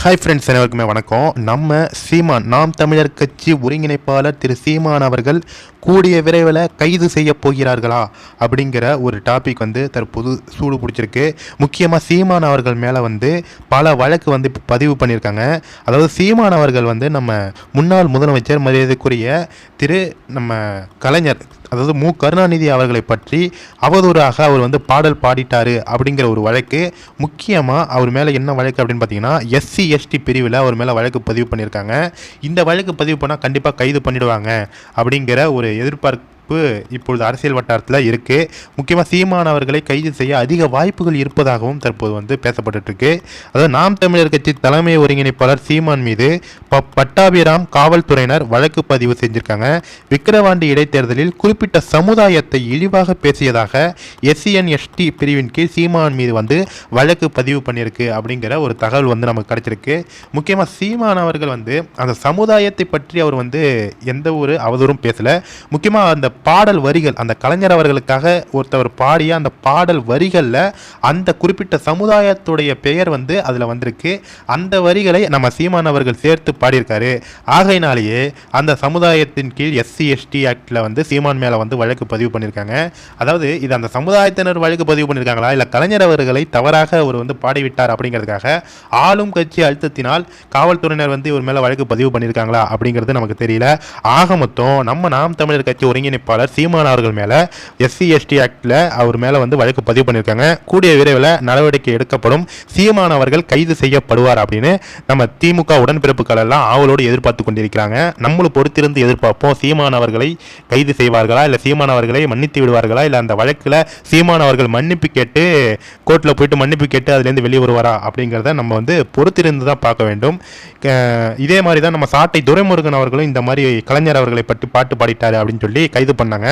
Hi friends அனைவருக்குமே வணக்கம். நம்ம சீமான் நாம் தமிழர் கட்சி ஒருங்கிணைப்பாளர் திரு சீமான் அவர்கள் கூடிய விரைவில் கைது செய்ய போகிறார்களா அப்படிங்கிற ஒரு டாபிக் வந்து தற்போது சூடு பிடிச்சிருக்கு. முக்கியமாக சீமான் அவர்கள் மேலே வந்து பல வழக்கு வந்து பதிவு பண்ணியிருக்காங்க. அதாவது சீமான் அவர்கள் வந்து நம்ம முன்னாள் முதலமைச்சர் மரியாதைக்குரிய திரு நம்ம கலைஞர் அதாவது மு. கருணாநிதி அவர்களை பற்றி அவதூறாக அவர் வந்து பாடல் பாடிட்டார் அப்படிங்கிற ஒரு வழக்கு. முக்கியமாக அவர் மேலே என்ன வழக்கு அப்படின்னு பார்த்தீங்கன்னா எஸ்சி எஸ்டி பிரிவில் அவர் மேலே வழக்கு பதிவு பண்ணியிருக்காங்க. இந்த வழக்கு பதிவு பண்ணால் கண்டிப்பாக கைது பண்ணிடுவாங்க அப்படிங்கிற ஒரு எதிர்பார்ப்பு இப்பொழுது அரசியல் வட்டாரத்தில் இருக்குது முக்கியமாக சீமான் அவர்களை கைது செய்ய அதிக வாய்ப்புகள் இருப்பதாகவும் தற்போது வந்து பேசப்பட்டுட்டு இருக்கு அதாவது நாம் தமிழர் கட்சி தலைமை ஒருங்கிணைப்பாளர் சீமான் மீது ப பட்டாபிராம் காவல்துறையினர் வழக்கு பதிவு செஞ்சிருக்காங்க. விக்கிரவாண்டி இடைத்தேர்தலில் குறிப்பிட்ட சமுதாயத்தை இழிவாக பேசியதாக எஸ்சிஎன் எஸ்டி பிரிவின் கீழ் சீமான் மீது வந்து வழக்கு பதிவு பண்ணியிருக்கு அப்படிங்கிற ஒரு தகவல் வந்து நமக்கு கிடைச்சிருக்கு. முக்கியமாக சீமான் அவர்கள் வந்து அந்த சமுதாயத்தை பற்றி அவர் வந்து எந்த ஒரு அவதூறும் பேசலை. முக்கியமாக அந்த பாடல் வரிகள் அந்த கலைஞர் அவர்களுக்காக ஒருத்தவர் பாடிய அந்த பாடல் வரிகளில் அந்த குறிப்பிட்ட சமுதாயத்துடைய பெயர் வந்து அதில் வந்திருக்கு. அந்த வரிகளை நம்ம சீமான் அவர்கள் சேர்த்து பாடியிருக்காரு. ஆகையினாலேயே அந்த சமுதாயத்தின் கீழ் எஸ்சி எஸ்டி ஆக்டில் வந்து சீமான் மேலே வந்து வழக்கு பதிவு பண்ணியிருக்காங்க. அதாவது இது அந்த சமுதாயத்தினர் வழக்கு பதிவு பண்ணியிருக்காங்களா? இல்லை கலைஞர் அவர்களை தவறாக அவர் வந்து பாடிவிட்டார் அப்படிங்கிறதுக்காக ஆளும் கட்சி அழுத்தத்தினால் காவல்துறையினர் வந்து இவர் மேலே வழக்கு பதிவு பண்ணியிருக்காங்களா அப்படிங்கிறது நமக்கு தெரியல. ஆக மொத்தம் நம்ம நாம் தமிழர் கட்சி ஒருங்கிணைப்பு வேட்பாளர் சீமான் அவர்கள் மேலே எஸ்சி எஸ்டி ஆக்டில் அவர் மேலே வந்து வழக்கு பதிவு பண்ணியிருக்காங்க கூடிய விரைவில் நடவடிக்கை எடுக்கப்படும். சீமான் அவர்கள் கைது செய்யப்படுவார் அப்படின்னு நம்ம திமுக உடன்பிறப்புகள் எல்லாம் ஆவலோடு எதிர்பார்த்து கொண்டிருக்கிறாங்க. நம்மளும் பொறுத்திருந்து எதிர்பார்ப்போம். சீமான் அவர்களை கைது செய்வார்களா? இல்லை சீமான் அவர்களை மன்னித்து விடுவார்களா? இல்லை அந்த வழக்கில் சீமான் அவர்கள் மன்னிப்பு கேட்டு கோர்ட்டில் போயிட்டு மன்னிப்பு கேட்டு அதுலேருந்து வெளியே வருவாரா? அப்படிங்கிறத நம்ம வந்து பொறுத்திருந்து தான் பார்க்க வேண்டும். இதே மாதிரி தான் நம்ம சாட்டை துரைமுருகன் அவர்களும் இந்த மாதிரி கலைஞர் அவர்களை பற்றி பாட்டு பாடிட்டார் அப்படின்னு சொல்லி கைது பண்ணாங்க.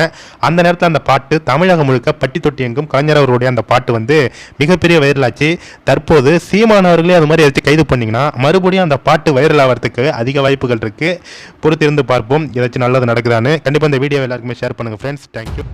அந்த நேரத்தில் அந்த பாட்டு தமிழகம் முழுக்க பட்டி தொட்டி எங்கும் கலைஞர் அவர்களுடைய அந்த பாட்டு வந்து மிகப்பெரிய வைரலாச்சு. தற்போது சீமான் அவர்களே அது மாதிரி ஏதாச்சும் கைது பண்ணிங்கன்னா மறுபடியும் அந்த பாட்டு வைரல் ஆகிறதுக்கு அதிக வாய்ப்புகள் இருக்குது பொறுத்திருந்து பார்ப்போம். ஏதாச்சும் நல்லது நடக்குதான்னு கண்டிப்பாக இந்த வீடியோ எல்லாருக்குமே ஷேர் பண்ணுங்கள் ஃப்ரெண்ட்ஸ் தேங்க்யூ